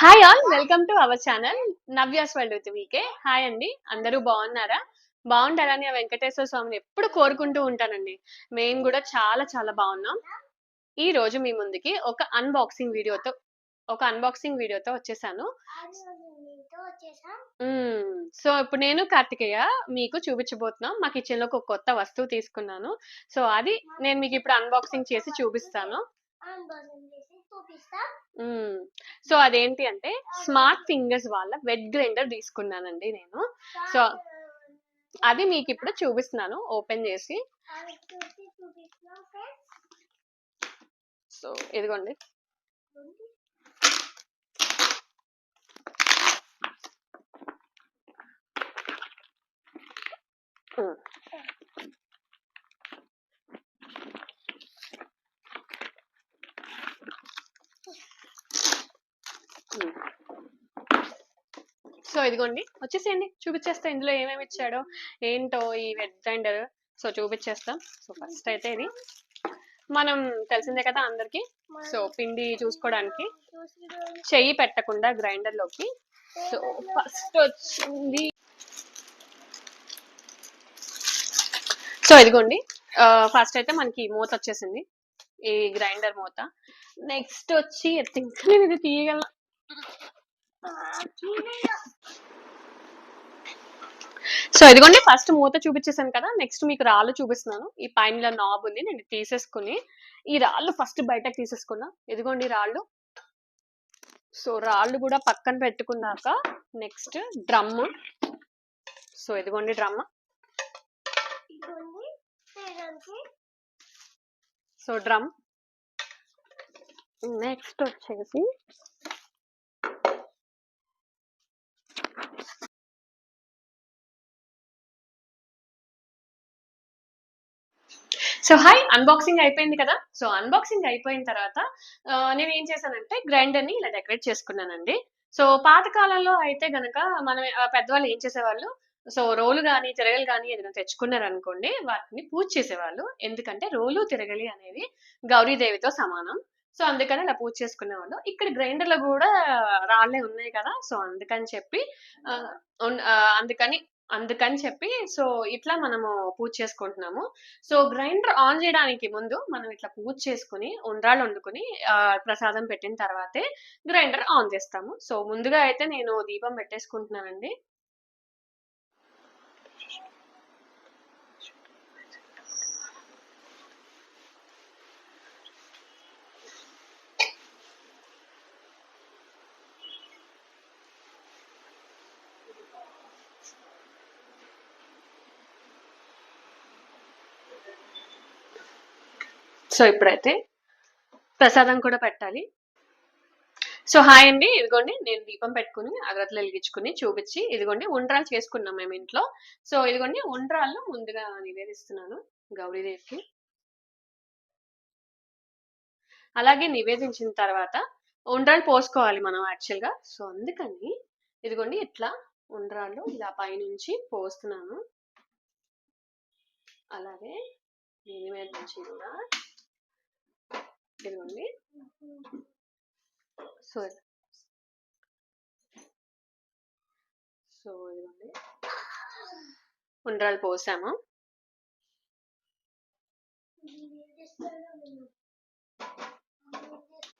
Hi all welcome to our channel Navya's world with VK hi అండి అందరూ బాగున్నారా? బాగుంటారని ఆ వెంకటేశ్వర స్వామిని ఎప్పుడు కోరుకుంటూ ఉంటానండి. మేము కూడా చాలా చాలా బాగున్నాం. ఈ రోజు మీ ముందుకి ఒక అన్బాక్సింగ్ వీడియోతో ఒక అన్బాక్సింగ్ వీడియోతో వచ్చేసాను. సో ఇప్పుడు నేను కార్తికేయ మీకు చూపించబోతున్నాం. మా కిచెన్లో ఒక కొత్త వస్తువు తీసుకున్నాను. సో అది నేను మీకు ఇప్పుడు అన్బాక్సింగ్ చేసి చూపిస్తాను. సో అదేంటి అంటే స్మార్ట్ ఫింగర్స్ వాళ్ళ వెట్ గ్రైండర్ తీసుకున్నానండి నేను. సో అది మీకు ఇప్పుడు చూపిస్తున్నాను. ఓపెన్ చేసి. సో ఇదిగోండి. సో ఇదిగోండి. వచ్చేసేయండి. చూపించేస్తా ఇందులో ఏమేమి ఇచ్చాడో ఏంటో ఈ వెబ్ గ్రైండర్ సో చూపించేస్తాం సో ఫస్ట్ అయితే ఇది. మనం తెలిసిందే కదా అందరికి. సో పిండి చూసుకోవడానికి చెయ్యి పెట్టకుండా గ్రైండర్లోకి సో ఫస్ట్ వచ్చింది. సో ఇదిగోండి. ఫస్ట్ అయితే మనకి మూత వచ్చేసింది. ఈ గ్రైండర్ మూత. నెక్స్ట్ వచ్చి థింక్ నేను ఇది తీయగల సో ఇదిగోండి ఫస్ట్ మూత చూపించేసాను కదా నెక్స్ట్ మీకు రాళ్ళు చూపిస్తున్నాను. ఈ పైన నాబ్ ఉంది నేను తీసేసుకుని ఈ రాళ్ళు ఫస్ట్ బయటకు తీసేసుకున్నా. ఇదిగోండి రాళ్ళు. సో రాళ్ళు కూడా పక్కన పెట్టుకున్నాక నెక్స్ట్ డ్రమ్ సో ఇదిగోండి డ్రమ్ సో డ్రమ్ నెక్స్ట్ వచ్చేసి సో హాయ్ అన్బాక్సింగ్ అయిపోయింది కదా? సో అన్బాక్సింగ్ అయిపోయిన తర్వాత నేను ఏం చేశానంటే గ్రైండర్ని ఇలా డెకరేట్ చేసుకున్నానండి. సో పాత కాలంలో అయితే గనక మనం పెద్దవాళ్ళు ఏం చేసేవాళ్ళు? సో రోలు కానీ తిరగలు కానీ ఏదైనా తెచ్చుకున్నారనుకోండి వాటిని పూజ చేసేవాళ్ళు. ఎందుకంటే రోలు తిరగలి అనేది గౌరీదేవితో సమానం. సో అందుకని అలా పూజ చేసుకునేవాళ్ళు. ఇక్కడ గ్రైండర్లో కూడా రాళ్ళే ఉన్నాయి కదా? సో అందుకని చెప్పి అందుకని అందుకని చెప్పి సో ఇట్లా మనము పూజ చేసుకుంటున్నాము. సో గ్రైండర్ ఆన్ చేయడానికి ముందు మనం ఇట్లా పూజ చేసుకుని ఉండ్రాలు వండుకుని ప్రసాదం పెట్టిన తర్వాతే గ్రైండర్ ఆన్ చేస్తాము. సో ముందుగా అయితే నేను దీపం పెట్టేసుకుంటున్నానండి. సో ఇప్పుడైతే ప్రసాదం కూడా పెట్టాలి. సో హాయ్ అండి. ఇదిగోండి నేను దీపం పెట్టుకుని అగ్రతలు వెలిగించుకుని చూపించి ఇదిగోండి ఉండ్రాలు చేసుకున్నాం మేము ఇంట్లో. సో ఇదిగోండి ఉండ్రాళ్ళు ముందుగా నివేదిస్తున్నాను గౌరీదేవికి. అలాగే నివేదించిన తర్వాత ఉండ్రాలు పోసుకోవాలి మనం యాక్చువల్గా. సో అందుకని ఇదిగోండి ఇట్లా ఉండ్రాళ్ళు ఇలా పైనుంచి పోస్తున్నాను. అలాగే దీని మీద నుంచి కూడా ఇదిగోండి. సో సో ఇదిగోండి. ఉండ్రాలు పోసాము.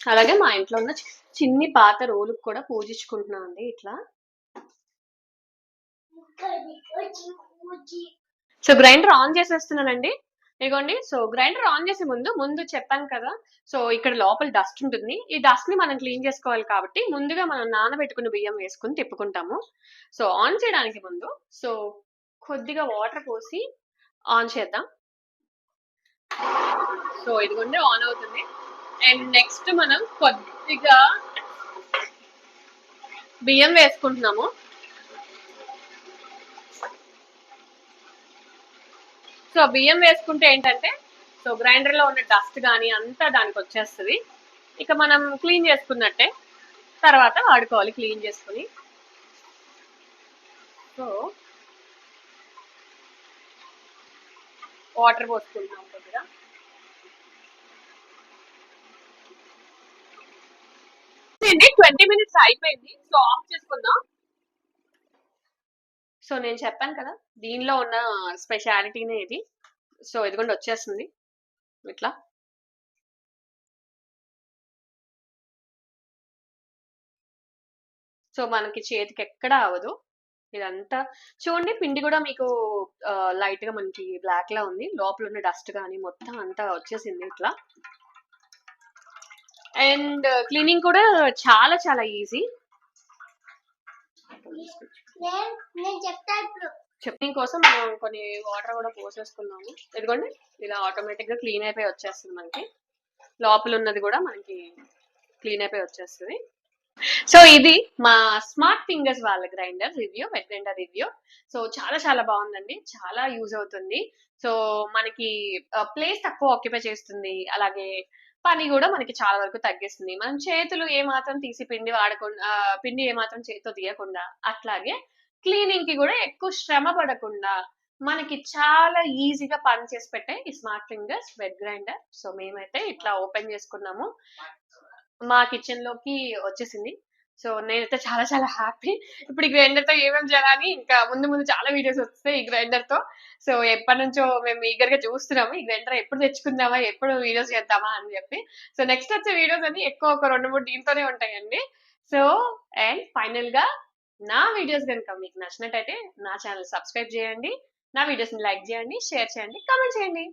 అలాగే మా ఇంట్లో ఉన్న చి- చిన్ని పాత రోలుకు కూడా పూజించుకుంటున్నాం అండి ఇట్లా. సో గ్రైండర్ ఆన్ చేసేస్తున్నానండి. ఇదిగోండి సో గ్రైండర్ ఆన్ చేసే ముందు ముందు చెప్పాను కదా సో ఇక్కడ లోపల డస్ట్ ఉంటుంది. ఈ డస్ట్ని మనం క్లీన్ చేసుకోవాలి కాబట్టి ముందుగా మనం నానబెట్టుకున్న బియ్యం వేసుకుని తిప్పుకుంటాము. సో ఆన్ చేయడానికి ముందు సో కొద్దిగా వాటర్ పోసి ఆన్ చేద్దాం. సో ఇదిగోండి ఆన్ అవుతుంది. అండ్ నెక్స్ట్ మనం కొద్దిగా బియ్యం వేసుకుంటున్నాము. సో బియ్యం వేసుకుంటే ఏంటంటే సో గ్రైండర్లో ఉన్న డస్ట్ కానీ అంతా దానికి వచ్చేస్తుంది. ఇక మనం క్లీన్ చేసుకున్నట్టే తర్వాత వాడుకోవాలి క్లీన్ చేసుకుని. సో వాటర్ పోసుకుంటాం కొద్దిగా. ట్వంటీ మినిట్స్ అయిపోయింది. సో ఆఫ్ చేసుకుందాం. సో నేను చెప్పాను కదా దీనిలో ఉన్న స్పెషాలిటీనే ఇది. సో ఇదిగోండి వచ్చేస్తుంది. ఇట్లా. సో మనకి చేతికి ఎక్కడ అవ్వదు. ఇదంతా చూడండి పిండి కూడా మీకు లైట్గా మనకి బ్లాక్ లా ఉంది. లోపల ఉన్న డస్ట్ కానీ మొత్తం అంతా వచ్చేసింది ఇట్లా. అండ్ క్లీనింగ్ కూడా చాలా చాలా ఈజీ. నేను చట్నీ కోసం మనం కొన్ని వాటర్ కూడా పోసేసుకున్నాము ఇదిగోండి ఇలా ఆటోమేటిక్గా క్లీన్ అయిపోయి వచ్చేస్తుంది మనకి. లోపల ఉన్నది కూడా మనకి క్లీన్ అయిపోయి వచ్చేస్తుంది. సో ఇది మా స్మార్ట్ ఫింగర్స్ వాళ్ళ grinder review wet grinder review. So చాలా చాలా బాగుందండి చాలా యూజ్ అవుతుంది. సో మనకి ప్లేస్ తక్కువ ఆక్యుపై చేస్తుంది. అలాగే పని కూడా మనకి చాలా వరకు తగ్గిస్తుంది. మనం చేతులు ఏమాత్రం తీసి పిండి వాడకుండా పిండి ఏమాత్రం చేతితో తీయకుండా అట్లాగే క్లీనింగ్కి కూడా ఎక్కువ శ్రమ పడకుండా మనకి చాలా ఈజీగా పని చేసి పెట్టే ఈ smart fingers wet grinder. So మేమైతే ఇట్లా ఓపెన్ చేసుకున్నాము. మా కిచెన్లోకి వచ్చేసింది. సో నేనైతే చాలా చాలా హ్యాపీ. ఇప్పుడు ఈ గ్రైండర్తో ఏమేమి చేయాలని ఇంకా ముందు ముందు చాలా వీడియోస్ వస్తాయి ఈ గ్రైండర్తో సో ఎప్పటి నుంచో మేము ఈగర్గా చూస్తున్నాము ఈ గ్రైండర్ ఎప్పుడు తెచ్చుకుందామా ఎప్పుడు వీడియోస్ చేద్దామా అని చెప్పి. సో నెక్స్ట్ వచ్చే వీడియోస్ అన్ని ఎక్కువ ఒక రెండు మూడు దీంతోనే ఉంటాయండి. సో అండ్ ఫైనల్గా నా వీడియోస్ కనుక మీకు నచ్చినట్టయితే నా ఛానల్ సబ్స్క్రైబ్ చేయండి. నా వీడియోస్ని లైక్ చేయండి షేర్ చేయండి కామెంట్ చేయండి.